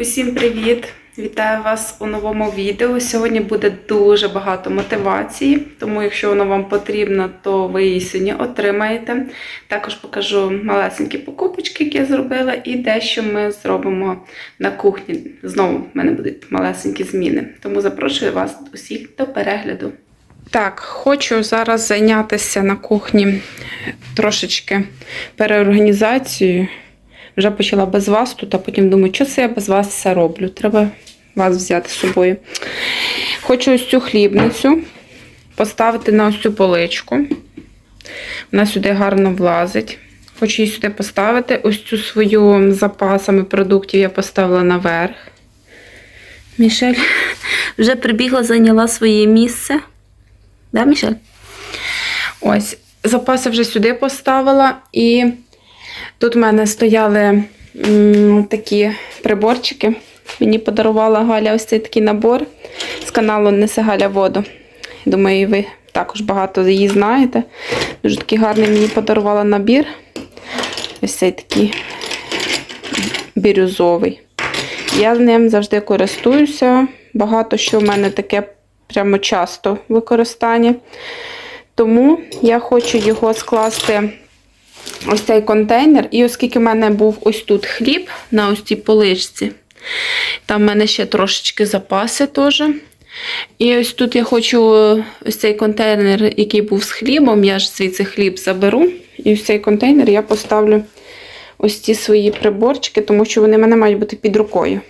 Усім привіт! Вітаю вас у новому відео. Сьогодні буде дуже багато мотивації, тому якщо воно вам потрібно, то ви її сьогодні отримаєте. Також покажу малесенькі покупочки, які я зробила, і дещо ми зробимо на кухні. Знову в мене будуть малесенькі зміни. Тому запрошую вас усіх до перегляду. Так, хочу зараз зайнятися на кухні трошечки переорганізацією. Вже почала без вас тут, а потім думаю, що це я без вас все роблю. Треба вас взяти з собою. Хочу ось цю хлібницю поставити на ось цю поличку. Вона сюди гарно влазить. Хочу її сюди поставити. Ось цю свою запасами продуктів я поставила наверх. Мішель вже прибігла, зайняла своє місце. Да, Мішель? Ось, запаси вже сюди поставила і. Тут в мене стояли м, такі приборчики. Мені подарувала Галя ось цей такий набор з каналу Несе Галя воду. Думаю, ви також багато її знаєте. Дуже такий гарний мені подарувала набір. Ось цей такий бірюзовий. Я з ним завжди користуюся. Багато що в мене таке прямо часто в використанні. Тому я хочу його скласти ось цей контейнер. І оскільки в мене був ось тут хліб на ось цій поличці, там в мене ще трошечки запаси теж. І ось тут я хочу ось цей контейнер, який був з хлібом, я ж звідси хліб заберу. І ось цей контейнер я поставлю ось ці свої приборчики, тому що вони в мене мають бути під рукою.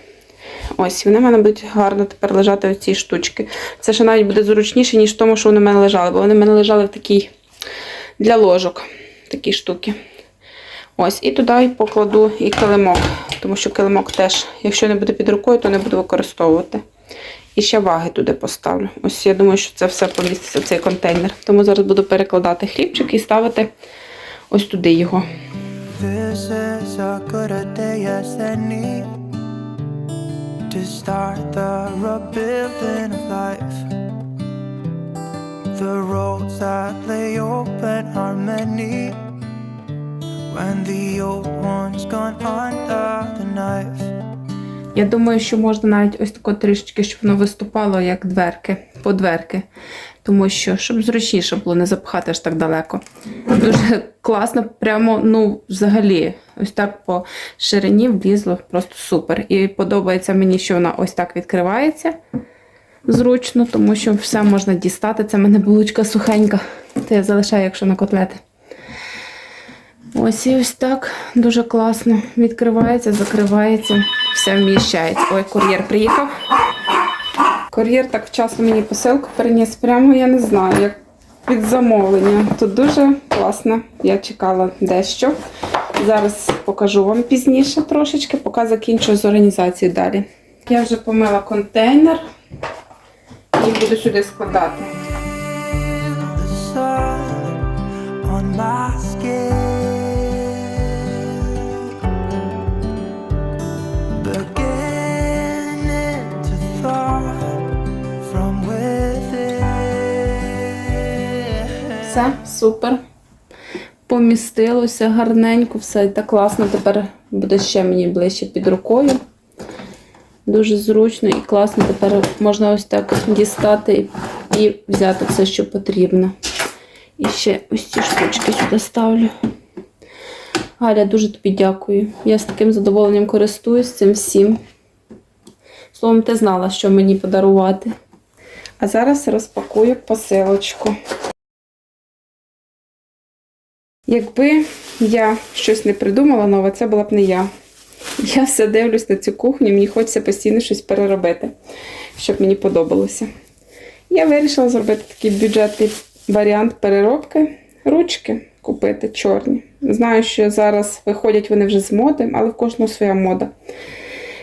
Ось, вони в мене будуть гарно тепер лежати ось ці штучки. Це ще навіть буде зручніше, ніж в тому, що вони в мене лежали, бо вони в мене лежали в такій для ложок такі штуки. Ось, і туди покладу і килимок, тому що килимок теж, якщо не буде під рукою, то не буду використовувати. І ще ваги туди поставлю. Ось я думаю, що це все поміститься в цей контейнер. Тому зараз буду перекладати хлібчик і ставити ось туди його. To start the rebuilding of life. The roads that lay open are many when the old one's gone under the knife. Я думаю, що можна навіть ось тако трішечки, щоб воно виступало як дверки, по дверки. Тому що, щоб зручніше було, не запхати аж так далеко. Дуже класно, прямо, ну, взагалі, ось так по ширині влізло, просто супер. І подобається мені, що вона ось так відкривається зручно, тому що все можна дістати. Це в мене булочка сухенька. Це я залишаю, якщо на котлети. Ось і ось так дуже класно. Відкривається, закривається, все вміщається. Ой, кур'єр приїхав. Кур'єр так вчасно мені посилку переніс. Прямо я не знаю, як під замовлення. Тут дуже класно. Я чекала дещо. Зараз покажу вам пізніше трошечки, поки закінчу з організацією далі. Я вже помила контейнер і буду сюди складати. Все, супер. Помістилося гарненько, все так класно. Тепер буде ще мені ближче під рукою. Дуже зручно і класно. Тепер можна ось так дістати і взяти все, що потрібно. І ще ось ці штучки сюди ставлю. Галя, дуже тобі дякую. Я з таким задоволенням користуюсь цим всім. Словом, ти знала, що мені подарувати. А зараз розпакую посилочку. Якби я щось не придумала нове, це була б не я. Я все дивлюсь на цю кухню, мені хочеться постійно щось переробити, щоб мені подобалося. Я вирішила зробити такий бюджетний варіант переробки. Ручки купити чорні. Знаю, що зараз виходять вони вже з моди, але в кожного своя мода.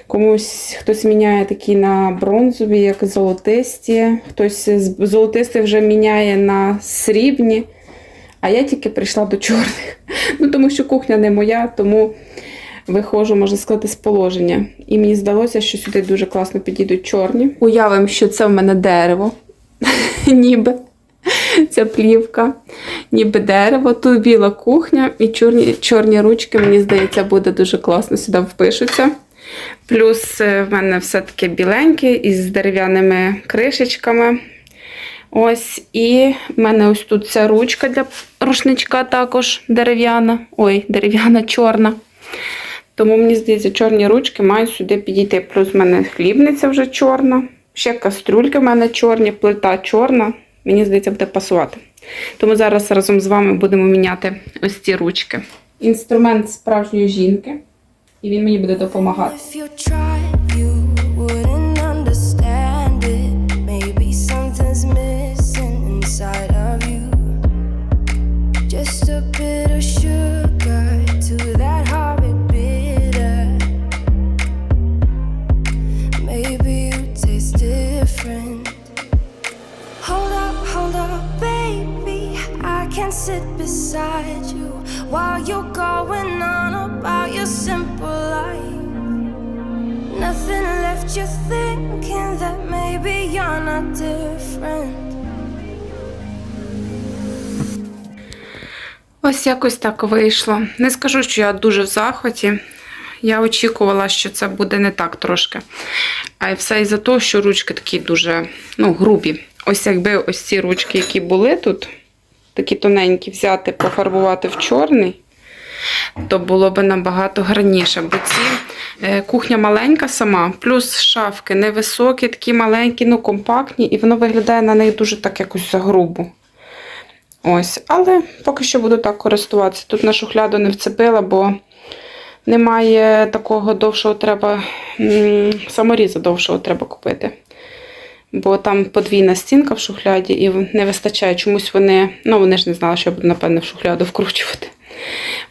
Комусь хтось міняє такі на бронзові, як золотисті, хтось з золотистих вже міняє на срібні. А я тільки прийшла до чорних. Ну, тому що кухня не моя, тому виходжу, можна сказати, з положення. І мені здалося, що сюди дуже класно підійдуть чорні. Уявимо, що це в мене дерево, ніби. Ця плівка, ніби дерево. Тут біла кухня і чорні, чорні ручки, мені здається, буде дуже класно сюди впишуться. Плюс е, в мене все таке біленьке із дерев'яними кришечками. Ось, і в мене ось тут ця ручка для рушничка також дерев'яна. Ой, дерев'яна чорна. Тому мені здається, чорні ручки мають сюди підійти. Плюс в мене хлібниця вже чорна. Ще каструльки в мене чорні, плита чорна. Мені здається, буде пасувати. Тому зараз разом з вами будемо міняти ось ці ручки. Інструмент справжньої жінки, і він мені буде допомагати. Ось якось так вийшло. Не скажу, що я дуже в захваті. Я очікувала, що це буде не так трошки. А все із-за того, що ручки такі дуже ну, грубі. Ось якби ось ці ручки, які були тут, такі тоненькі, взяти, пофарбувати в чорний, то було б набагато гарніше. Бо ці е, кухня маленька сама, плюс шафки невисокі, такі маленькі, ну компактні, і воно виглядає на них дуже так якось загрубо. Ось, але поки що буду так користуватися. Тут на шухляду не вцепила, бо немає такого довшого треба, саморіза довшого треба купити. Бо там подвійна стінка в шухляді і не вистачає. Чомусь вони, ну вони ж не знали, що я буду, напевне, в шухляду вкручувати.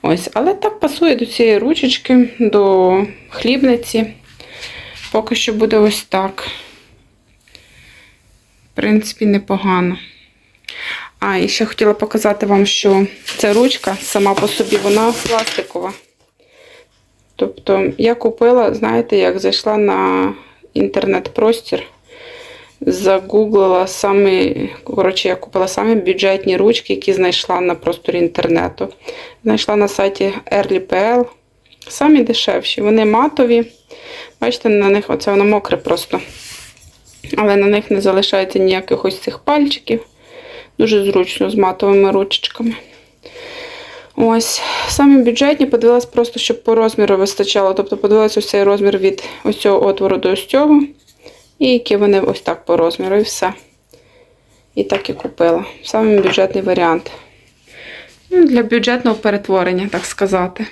Ось, але так пасує до цієї ручечки, до хлібниці. Поки що буде ось так. В принципі, непогано. А, і ще хотіла показати вам, що ця ручка сама по собі, вона пластикова. Тобто я купила, знаєте, як зайшла на інтернет-простір, загуглила самі, коротше, я купила самі бюджетні ручки, які знайшла на просторі інтернету. Знайшла на сайті Early.pl. Самі дешевші. Вони матові. Бачите, на них оце воно мокре просто. Але на них не залишається ніяких ось цих пальчиків. Дуже зручно з матовими ручечками. Ось, самі бюджетні, подивилась просто, щоб по розміру вистачало. Тобто подивилась ось цей розмір від ось цього отвору до ось цього. І які вони ось так по розміру, і все. І так і купила. Самий бюджетний варіант. Ну, Для бюджетного перетворення, так сказати.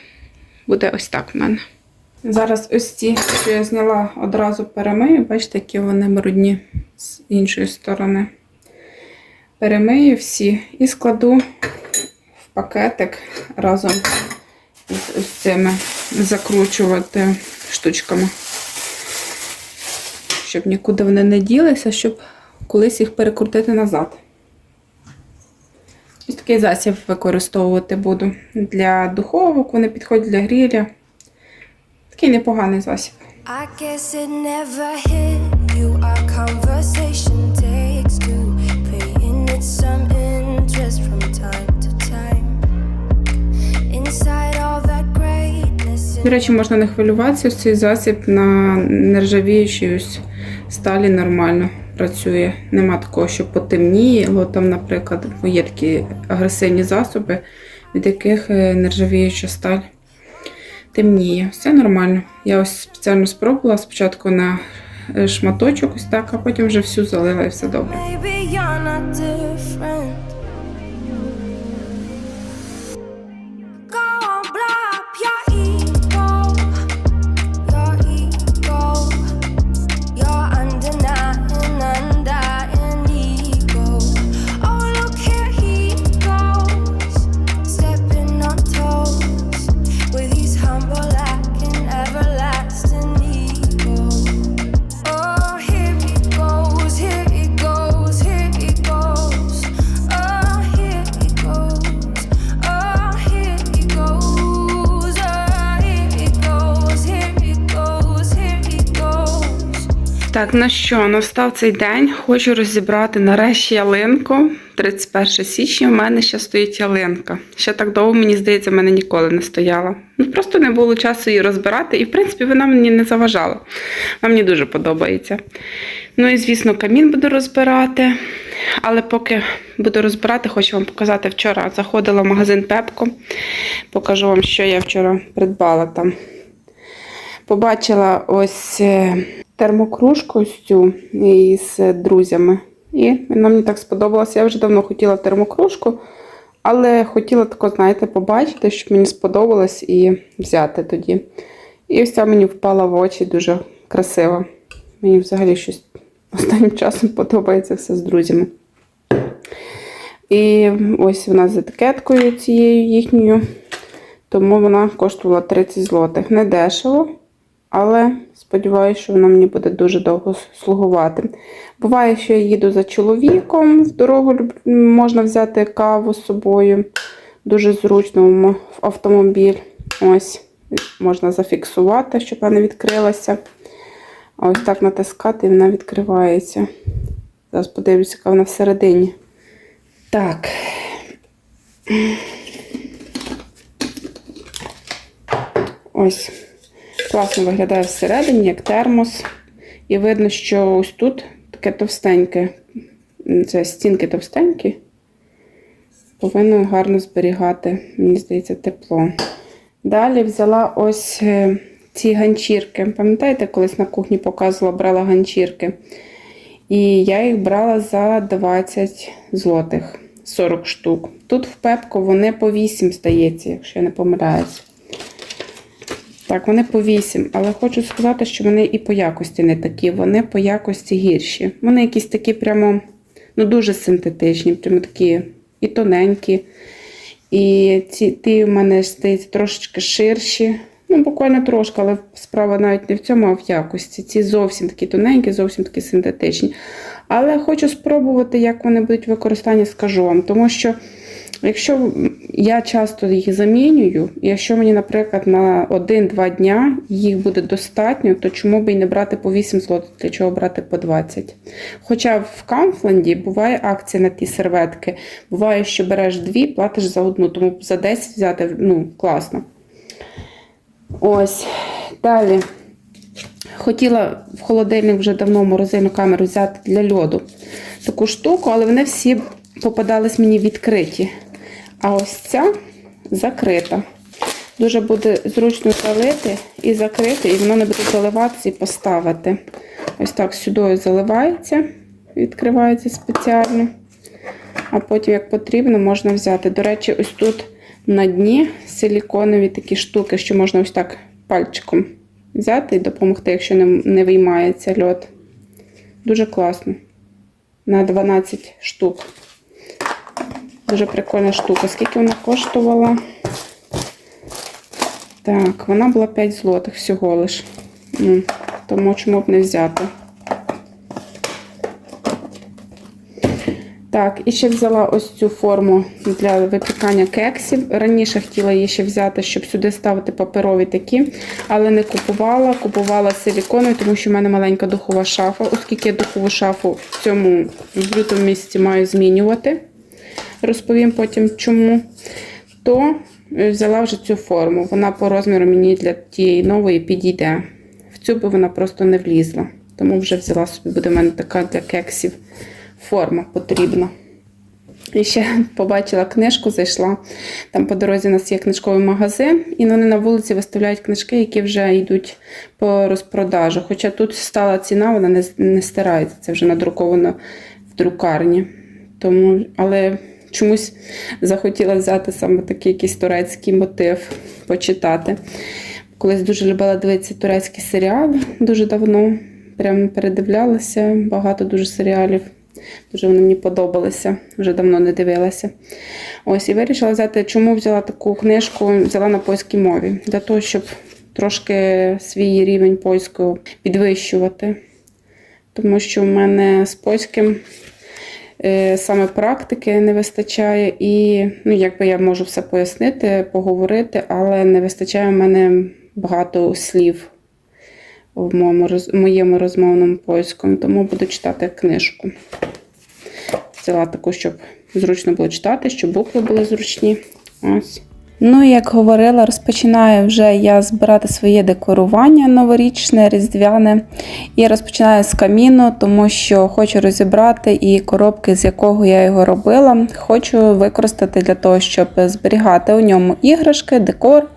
Буде ось так в мене. Зараз ось ці, що я зняла, одразу перемию. Бачите, які вони брудні з іншої сторони перемию всі і складу в пакетик разом з цими закручувати штучками. Щоб нікуди вони не ділися, щоб колись їх перекрутити назад. Ось такий засіб використовувати буду для духовок, вони підходять для гриля. Такий непоганий засіб. I guess it never hit you. Our conversation До речі, можна не хвилюватися, ось цей засіб на нержавіючій сталі нормально працює. Нема такого, що потемніло. Там, наприклад, є такі агресивні засоби, від яких е, нержавіюча сталь темніє. Все нормально. Я ось спеціально спробувала спочатку на е, шматочок, ось так, а потім вже всю залила і все добре. Так, ну що, настав цей день. Хочу розібрати нарешті ялинку. 31 січня в мене ще стоїть ялинка. Ще так довго, мені здається, в мене ніколи не стояла. Ну, просто не було часу її розбирати, і, в принципі, вона мені не заважала. Вона мені дуже подобається. Ну і, звісно, камін буду розбирати. Але поки буду розбирати, хочу вам показати. Вчора заходила в магазин Пепко. Покажу вам, що я вчора придбала там. Побачила ось е, термокружку цю із друзями. І вона мені так сподобалася. Я вже давно хотіла термокружку, але хотіла тако, знаєте, побачити, щоб мені сподобалось і взяти тоді. І ця мені впала в очі дуже красиво. Мені взагалі щось останнім часом подобається все з друзями. І ось вона з етикеткою цією їхньою. Тому вона коштувала 30 злотих. Не дешево, але сподіваюся, що вона мені буде дуже довго слугувати. Буває, що я їду за чоловіком в дорогу можна взяти каву з собою. Дуже зручно в автомобіль. Ось, можна зафіксувати, щоб вона не відкрилася. Ось так натискати і вона відкривається. Зараз подивлюся, яка вона всередині. Так. Ось. Класно виглядає всередині, як термос. І видно, що ось тут таке товстеньке. Це стінки товстенькі. Повинно гарно зберігати, мені здається, тепло. Далі взяла ось е, ці ганчірки. Пам'ятаєте, колись на кухні показувала, брала ганчірки. І я їх брала за 20 злотих, 40 штук. Тут в Пепко вони по 8 здається, якщо я не помиляюсь. Так, вони по 8, але хочу сказати, що вони і по якості не такі, вони по якості гірші. Вони якісь такі прямо ну, дуже синтетичні, прямо такі і тоненькі. І ці ті в мене здається трошечки ширші. Ну, буквально трошки, але справа навіть не в цьому, а в якості. Ці зовсім такі тоненькі, зовсім такі синтетичні. Але хочу спробувати, як вони будуть використані, скажу вам. Тому що, якщо я часто їх замінюю, якщо мені, наприклад, на 1-2 дня їх буде достатньо, то чому б і не брати по 8 злотих, для чого брати по 20? Хоча в Камфленді буває акція на ті серветки. Буває, що береш дві, платиш за одну, тому за 10 взяти ну, класно. Ось. Далі. Хотіла в холодильник вже давно морозильну камеру взяти для льоду таку штуку, але вони всі попадались мені відкриті. А ось ця закрита. Дуже буде зручно залити і закрити, і воно не буде заливатися і поставити. Ось так сюди заливається, відкривається спеціально. А потім, як потрібно, можна взяти. До речі, ось тут на дні силіконові такі штуки, що можна ось так пальчиком взяти і допомогти, якщо не, не виймається льод. Дуже класно. На 12 штук. Дуже прикольна штука. Скільки вона коштувала? Так, вона була 5 злотих всього лиш. Тому чому б не взяти. Так, і ще взяла ось цю форму для випікання кексів. Раніше хотіла її ще взяти, щоб сюди ставити паперові такі, але не купувала. Купувала силіконові, тому що в мене маленька духова шафа, оскільки я духову шафу в цьому в лютому місяці маю змінювати. Розповім потім чому. То е, взяла вже цю форму. Вона по розміру мені для тієї нової підійде. В цю би вона просто не влізла. Тому вже взяла собі, буде в мене така для кексів форма потрібна. І ще побачила книжку, зайшла. Там по дорозі у нас є книжковий магазин, і вони на вулиці виставляють книжки, які вже йдуть по розпродажу. Хоча тут стала ціна, вона не, не стирається, це вже надруковано в друкарні. Тому, але чомусь захотіла взяти саме такий якийсь турецький мотив, почитати. Колись дуже любила дивитися турецькі серіали дуже давно. Прям передивлялася багато дуже серіалів. Дуже вони мені подобалися, вже давно не дивилася. Ось, і вирішила взяти, чому взяла таку книжку, взяла на польській мові, для того, щоб трошки свій рівень польського підвищувати. Тому що в мене з польським саме практики не вистачає, і ну, якби я можу все пояснити, поговорити, але не вистачає в мене багато слів. в моєму, моєму розмовному польському, тому буду читати книжку. Взяла таку, щоб зручно було читати, щоб букви були зручні. Ось. Ну, як говорила, розпочинаю вже я збирати своє декорування новорічне, різдвяне. І розпочинаю з каміну, тому що хочу розібрати і коробки, з якого я його робила, хочу використати для того, щоб зберігати у ньому іграшки, декор,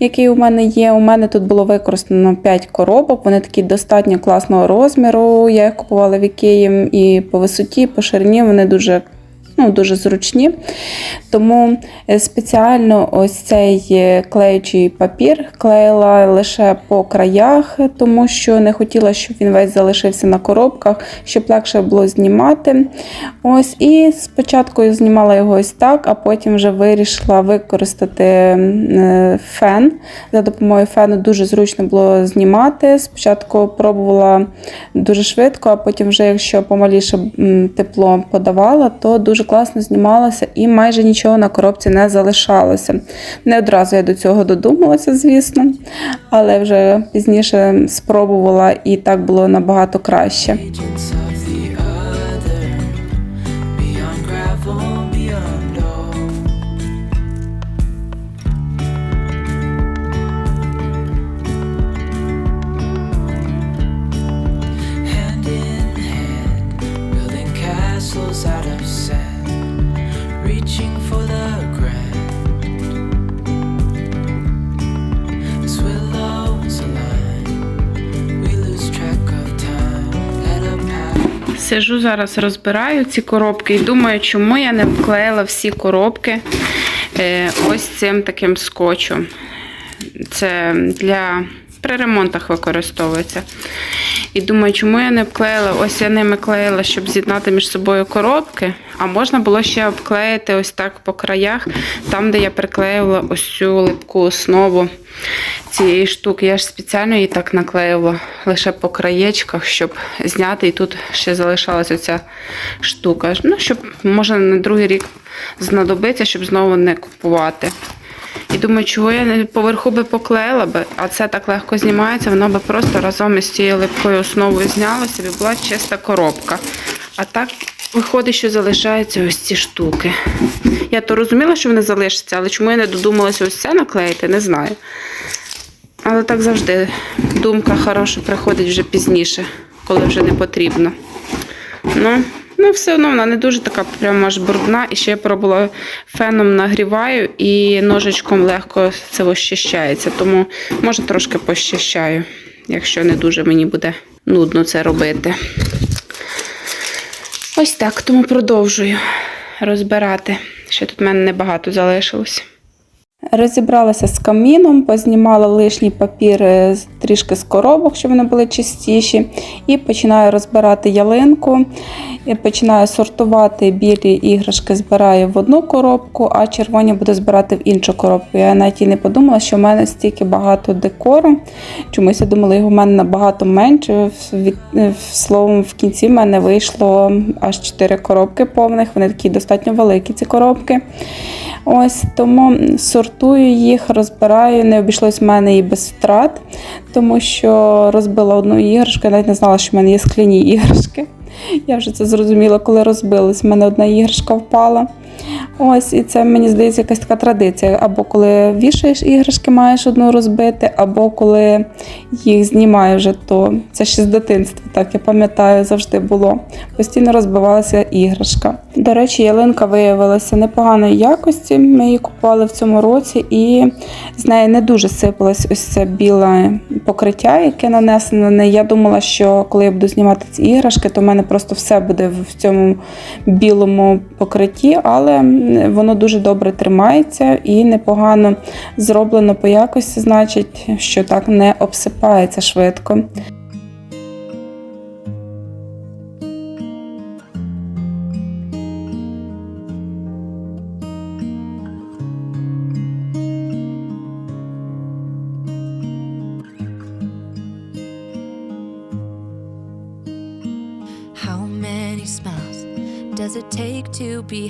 який у мене є. У мене тут було використано 5 коробок, вони такі достатньо класного розміру. Я їх купувала в Ікеї і по висоті, по ширині вони дуже ну, дуже зручні. Тому е, спеціально ось цей е, клеючий папір клеїла лише по краях, тому що не хотіла, щоб він весь залишився на коробках, щоб легше було знімати. Ось, і спочатку я знімала його ось так, а потім вже вирішила використати е, фен. За допомогою фену дуже зручно було знімати. Спочатку пробувала дуже швидко, а потім, вже якщо помаліше тепло подавала, то дуже класно знімалася і майже нічого на коробці не залишалося. Не одразу я до цього додумалася, звісно, але вже пізніше спробувала і так було набагато краще. Зараз, розбираю ці коробки і думаю, чому я не вклеїла всі коробки е, ось цим таким скотчем. Це для при ремонтах використовується. І думаю, чому я не обклеїла? Ось я ними клеїла, щоб з'єднати між собою коробки. А можна було ще обклеїти ось так по краях, там, де я приклеювала ось цю липку основу цієї штуки. Я ж спеціально її так наклеїла лише по краєчках, щоб зняти. І тут ще залишалась оця штука. Ну, щоб може на другий рік знадобиться, щоб знову не купувати. І думаю, чого я не поверху би поклеїла би, а це так легко знімається, воно би просто разом із цією липкою основою знялося і була чиста коробка. А так виходить, що залишаються ось ці штуки. Я то розуміла, що вони залишаться, але чому я не додумалася ось це наклеїти, не знаю. Але так завжди думка хороша приходить вже пізніше, коли вже не потрібно. Ну, ну все одно вона не дуже така прямо аж брудна. І ще я пробувала феном нагріваю і ножичком легко це ощищається. Тому може трошки пощищаю, якщо не дуже мені буде нудно це робити. Ось так, тому продовжую розбирати. Ще тут в мене небагато залишилось. Розібралася з каміном, познімала лишній папір е, трішки з коробок, щоб вони були чистіші. І починаю розбирати ялинку. І починаю сортувати білі іграшки, збираю в одну коробку, а червоні буду збирати в іншу коробку. Я навіть і не подумала, що в мене стільки багато декору. Чомусь я думала, його в мене набагато менше. Словом, в кінці в мене вийшло аж 4 коробки повних. Вони такі достатньо великі, ці коробки. Ось тому сортую їх, розбираю. Не обійшлось в мене і без втрат, тому що розбила одну іграшку. Я навіть не знала, що в мене є скляні іграшки. Я вже це зрозуміла, коли розбилась. У мене одна іграшка впала. Ось, і це мені здається якась така традиція. Або коли вішаєш іграшки, маєш одну розбити, або коли їх знімаю вже, то це ще з дитинства, так я пам'ятаю, завжди було. Постійно розбивалася іграшка. До речі, ялинка виявилася непоганої якості. Ми її купували в цьому році, і з неї не дуже сипалось ось це біле покриття, яке нанесено на неї. Я думала, що коли я буду знімати ці іграшки, то в мене просто все буде в цьому білому покритті, але воно дуже добре тримається і непогано зроблено по якості, значить, що так не обсипається швидко.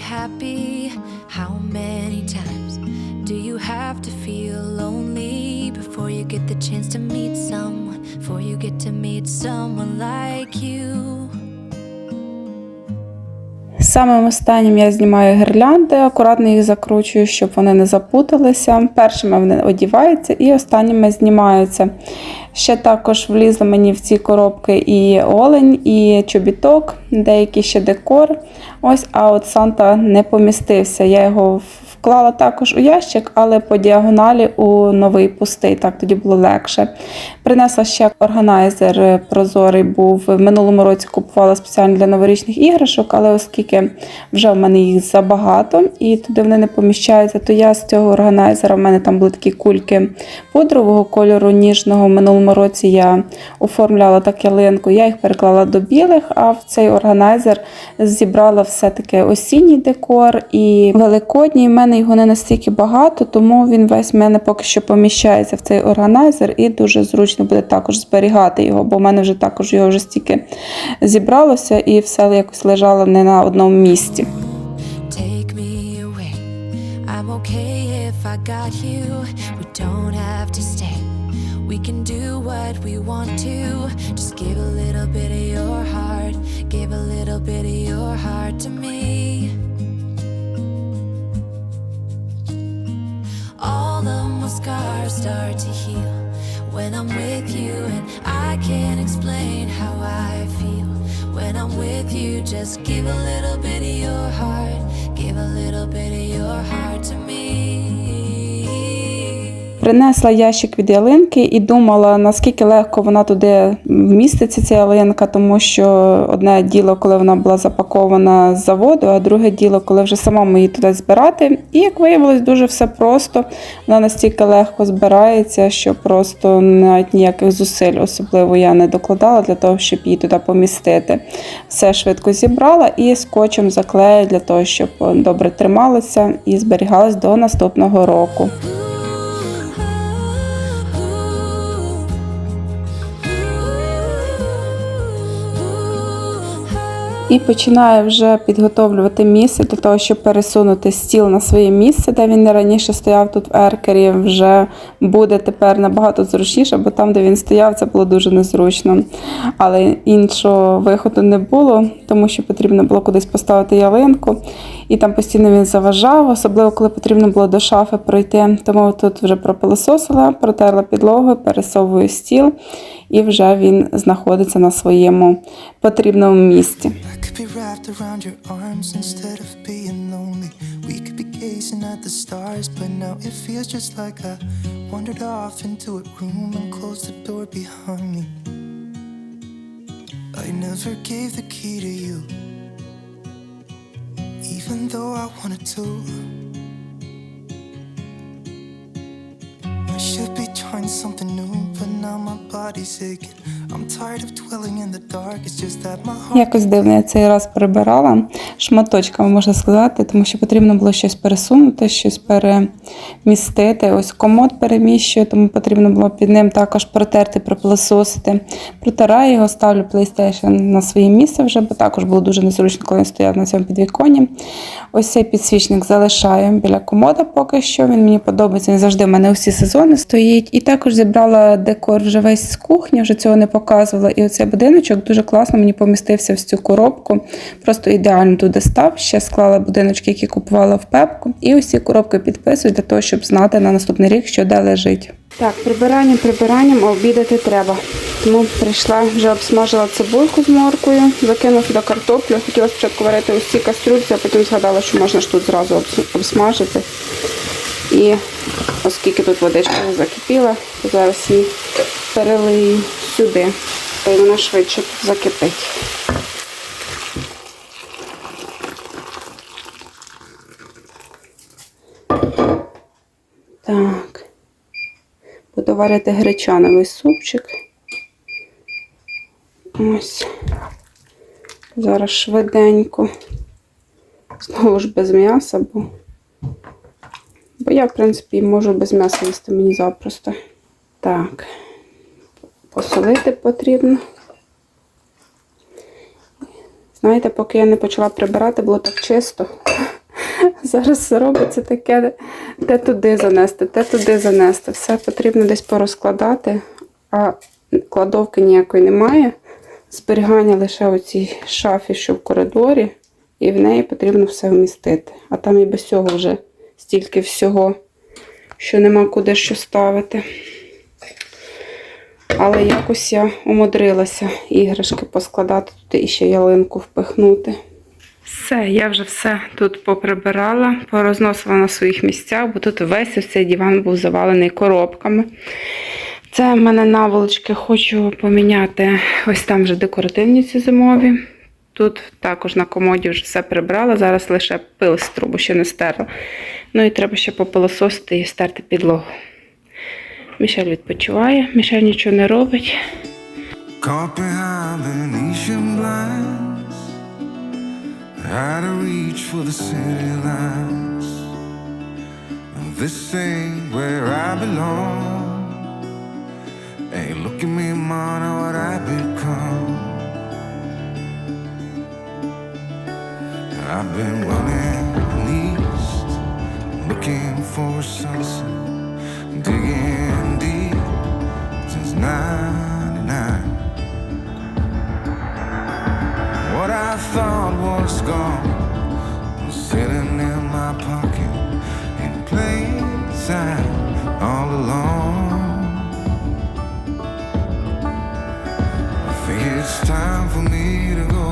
Happy? How many times do you have to feel lonely Самим останнім я знімаю гірлянди, акуратно їх закручую, щоб вони не запуталися. Першими вони одіваються і останніми знімаються. Ще також влізли мені в ці коробки і олень, і чобіток, деякий ще декор. Ось, а от Санта не помістився. Я його вклала також у ящик, але по діагоналі у новий пустий, так тоді було легше. Принесла ще органайзер е, прозорий був. В минулому році купувала спеціально для новорічних іграшок, але оскільки вже в мене їх забагато і туди вони не поміщаються, то я з цього органайзера в мене там були такі кульки пудрового кольору ніжного. В минулому році я оформляла так ялинку, я їх переклала до білих, а в цей органайзер зібрала все-таки осінній декор і великодній. У мене його не настільки багато, тому він весь в мене поки що поміщається в цей органайзер і дуже зручно буде також зберігати його, бо в мене вже також його вже стільки зібралося і все якось лежало не на одному місці. We can do what we want to. Just give a little bit of your heart. Give a little bit of your heart to me. All of my scars start to heal when I'm with you, and I can't explain how I feel. When I'm with you, just give a little bit of your heart, give a little bit of your heart to me. Принесла ящик від ялинки і думала, наскільки легко вона туди вміститься, ця ялинка, тому що одне діло, коли вона була запакована з заводу, а друге діло, коли вже самому її туди збирати. І як виявилось, дуже все просто. Вона настільки легко збирається, що просто навіть ніяких зусиль особливо я не докладала для того, щоб її туди помістити. Все швидко зібрала і скотчем заклею для того, щоб добре трималося і зберігалось до наступного року. І починаю вже підготовлювати місце для того, щоб пересунути стіл на своє місце, де він раніше стояв тут в еркері. Вже буде тепер набагато зручніше, бо там, де він стояв, це було дуже незручно. Але іншого виходу не було, тому що потрібно було кудись поставити ялинку, і там постійно він заважав, особливо коли потрібно було до шафи пройти. Тому тут вже пропилососила, протерла підлогу, пересовую стіл, і вже він знаходиться на своєму потрібному місці. Gazing at the stars, but now it feels just like I wandered off into a room and closed the door behind me. I never gave the key to you, even though I wanted to. Trying something new, but now my body's aching. Якось дивно я цей раз прибирала шматочками, можна сказати, тому що потрібно було щось пересунути, щось перемістити. Ось комод переміщую, тому потрібно було під ним також протерти, пропилососити. Протираю його, ставлю PlayStation на своє місце вже, бо також було дуже незручно, коли він стояв на цьому підвіконні. Ось цей підсвічник залишаю біля комода поки що. Він мені подобається. Він завжди в мене усі сезони стоїть. І також зібрала декор вже весь з кухні, вже цього не показувала. І оцей будиночок дуже класно мені помістився в цю коробку. Просто ідеально туди став. Ще склала будиночки, які купувала в пепку. І ці коробки підписую для того, щоб знати на наступний рік, що де лежить. Так, прибиранням, прибиранням, обідати треба. Тому прийшла, вже обсмажила цибульку з моркою, закинула сюди картоплю. Хотіла спочатку варити ці кастрюльці, а потім згадала, що можна ж тут зразу обсмажити. І оскільки тут водичка вже закипіла, то зараз її перелию сюди. Та й вона швидше закипить. Так. Буду варити гречановий супчик. Ось. Зараз швиденько. Знову ж без м'яса, бо, бо я, в принципі, можу без м'яса їсти мені запросто. Так, посолити потрібно. Знаєте, поки я не почала прибирати, було так чисто. Зараз робиться таке, те туди занести, те туди занести. Все потрібно десь порозкладати, а кладовки ніякої немає. Зберігання лише у цій шафі, що в коридорі, і в неї потрібно все вмістити. А там і без цього вже стільки всього, що нема куди що ставити. Але якось я умудрилася іграшки поскладати тут і ще ялинку впихнути. Все, я вже все тут поприбирала, порозносила на своїх місцях, бо тут весь цей диван був завалений коробками. Це в мене наволочки, хочу поміняти ось там вже декоративні ці зимові. Тут також на комоді вже все прибрала, зараз лише пил з трубу ще не стерла. Ну і треба ще попилососити і стерти підлогу. Мішель відпочиває, Мішель нічого не робить. This. I've been running east, looking for sunset, digging deep since '99. What I thought was gone was sitting in my pocket in plain sight all along. I think it's time for me to go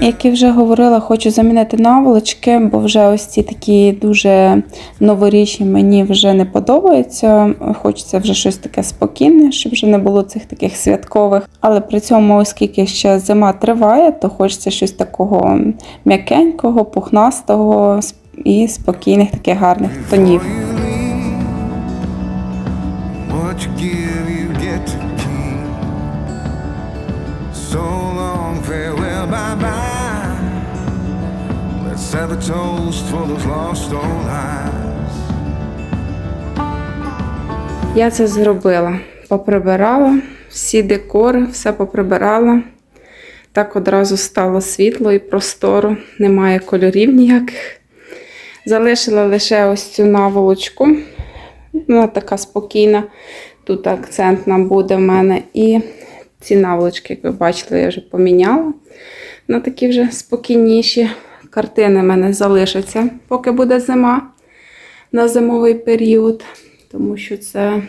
Як і вже говорила, хочу замінити наволочки, бо вже ось ці такі дуже новорічні мені вже не подобаються. Хочеться вже щось таке спокійне, щоб вже не було цих таких святкових. Але при цьому, оскільки ще зима триває, то хочеться щось такого м'якенького, пухнастого і спокійних, таких гарних тонів. So long, farewell, bye bye. Let's have a toast for those lost old lives. Я це зробила. Поприбирала всі декори, все поприбирала. Так одразу стало світло і просторо, немає кольорів ніяких. Залишила лише ось цю наволочку. Вона така спокійна. Тут акцентна буде в мене. І ці наволочки, як ви бачили, я вже поміняла. На такі вже спокійніші. Картини в мене залишаться, поки буде зима на зимовий період. Тому що це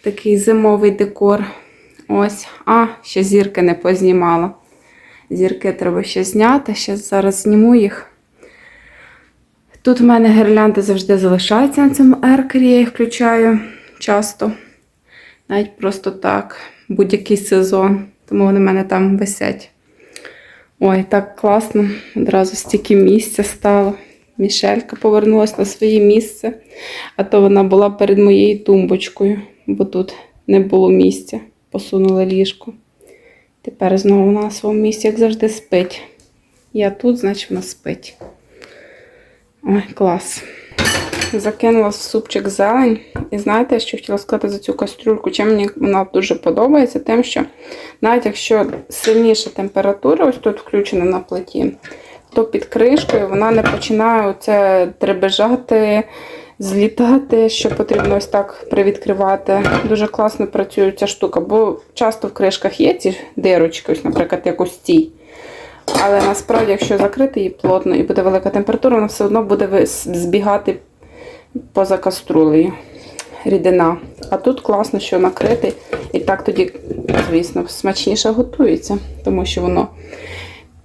такий зимовий декор. Ось. А, ще зірки не познімала. Зірки треба ще зняти. Ще зараз зніму їх. Тут в мене гірлянди завжди залишаються на цьому еркері, я їх включаю часто. Навіть просто так, будь-який сезон. Тому вони в мене там висять. Ой, так класно. Одразу стільки місця стало. Мішелька повернулася на своє місце, а то вона була перед моєю тумбочкою, бо тут не було місця. Посунула ліжко. Тепер знову вона на своєму місці, як завжди, спить. Я тут, значить, вона спить. Ой, клас. Закинула в супчик зелень. І знаєте, що хотіла сказати за цю кастрюльку? Чим мені вона дуже подобається, тим, що навіть якщо сильніша температура, ось тут включена на плиті, то під кришкою вона не починає оце дребежати, злітати, що потрібно ось так привідкривати. Дуже класно працює ця штука, бо часто в кришках є ці дирочки, ось, наприклад, як ось цій. Але насправді, якщо закрити її плотно і буде велика температура, вона все одно буде збігати поза каструлею рідина. А тут класно, що накритий. І так тоді, звісно, смачніше готується, тому що воно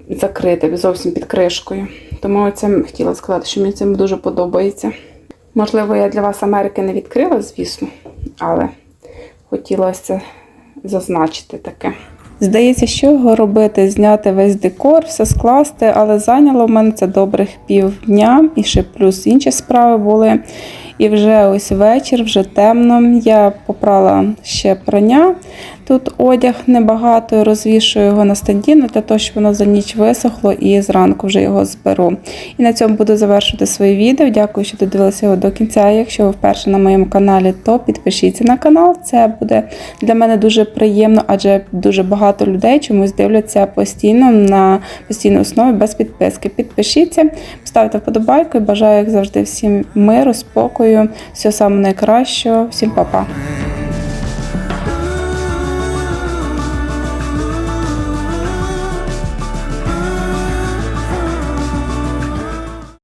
закрите зовсім під кришкою. Тому це хотіла сказати, що мені це дуже подобається. Можливо, я для вас Америки не відкрила, звісно, але хотілося зазначити таке. Здається, що його робити, зняти весь декор, все скласти, але зайняло в мене це добрих півдня, і ще плюс інші справи були. І вже ось вечір, вже темно. Я попрала ще прання. Тут одяг небагато, розвішую його на стандіну для того, щоб воно за ніч висохло і зранку вже його зберу. І на цьому буду завершувати своє відео. Дякую, що додивилися його до кінця. Якщо ви вперше на моєму каналі, то підпишіться на канал. Це буде для мене дуже приємно, адже дуже багато людей чомусь дивляться постійно на постійній основі без підписки. Підпишіться, ставте вподобайку і бажаю, як завжди, всім миру, спокою, всього самого найкращого. Всім па-па.